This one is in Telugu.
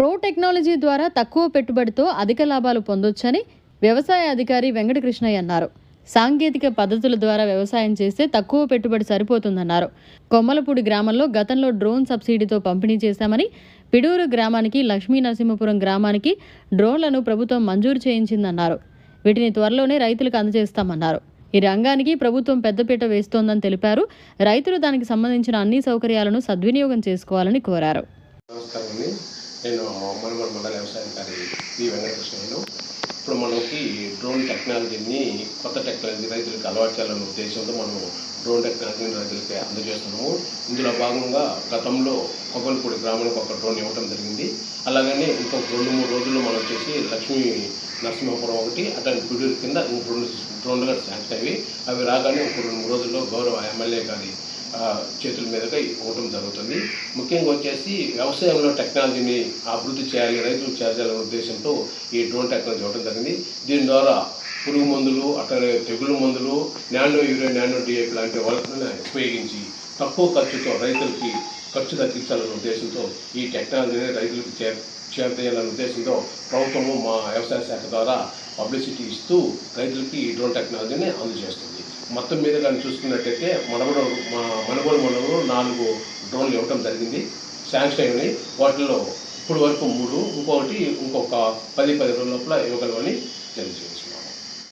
ప్రో టెక్నాలజీ ద్వారా తక్కువ పెట్టుబడితో అధిక లాభాలు పొందొచ్చని వ్యవసాయ అధికారి వెంకటకృష్ణయ్య అన్నారు. సాంకేతిక పద్ధతుల ద్వారా వ్యవసాయం చేస్తే తక్కువ పెట్టుబడి సరిపోతుందన్నారు. కొమ్మలపూడి గ్రామంలో గతంలో డ్రోన్ సబ్సిడీతో పంపిణీ చేశామని పిడూరు గ్రామానికి లక్ష్మీ నరసింహపురం గ్రామానికి డ్రోన్లను ప్రభుత్వం మంజూరు చేయించిందన్నారు. వీటిని త్వరలోనే రైతులకు అందజేస్తామన్నారు. ఈ రంగానికి ప్రభుత్వం పెద్దపీట వేస్తోందని తెలిపారు. రైతులు దానికి సంబంధించిన అన్ని సౌకర్యాలను సద్వినియోగం చేసుకోవాలని కోరారు. నేను మనుగోడు మండల వ్యవసాయాధికారి వి వెంకటకృష్ణయ్యను. ఇప్పుడు మనకి డ్రోన్ టెక్నాలజీని కొత్త టెక్నాలజీ రైతులకు అలవాటు చేయాలనే ఉద్దేశంతో మనం డ్రోన్ టెక్నాలజీని రైతులకి అందజేస్తున్నాము. ఇందులో భాగంగా గతంలో కొబ్బరిపూడి గ్రామానికి ఒక డ్రోన్ ఇవ్వడం జరిగింది. అలాగనే ఇంకొక రెండు మూడు రోజుల్లో మనం వచ్చేసి లక్ష్మీ నరసింహపురం ఒకటి అట్లాంటి పిడూరు కింద ఇంకొక రెండు డ్రోన్లు కూడా శాంక్షన్ అవి అవి రాగానే ఒక రెండు మూడు రోజుల్లో గౌరవ ఎమ్మెల్యే గారి చేతుల మీదుగా ఇవ్వటం జరుగుతుంది. ముఖ్యంగా వచ్చేసి వ్యవసాయంలో టెక్నాలజీని అభివృద్ధి చేయాలి రైతులు చేయాలనే ఉద్దేశంతో ఈ డ్రోన్ టెక్నాలజీ ఇవ్వడం జరిగింది. దీని ద్వారా పురుగు మందులు అట్లనే తెగులు మందులు నానో యూరియా నానో డిఏపి లాంటి వాళ్ళని ఉపయోగించి తక్కువ ఖర్చుతో రైతులకి ఖర్చు తగ్గించాలనే ఉద్దేశంతో ఈ టెక్నాలజీని రైతులకు చే చేరదేయాలనే ఉద్దేశంతో ప్రభుత్వము మా వ్యవసాయ శాఖ ద్వారా పబ్లిసిటీ ఇస్తూ రైతులకి ఈ డ్రోన్ టెక్నాలజీని అందజేస్తుంది. మొత్తం మీద కానీ చూసుకున్నట్టయితే మనగడ మా మనగోడు మనలో నాలుగు డ్రోన్లు ఇవ్వటం జరిగింది. శాంక్షన్ అయినాయి. వాటిలో ఇప్పుడు వరకు మూడు ఇంకొకటి ఇంకొక పది పది రోజుల లోపల ఇవ్వగలమని తెలియజేయచ్చు.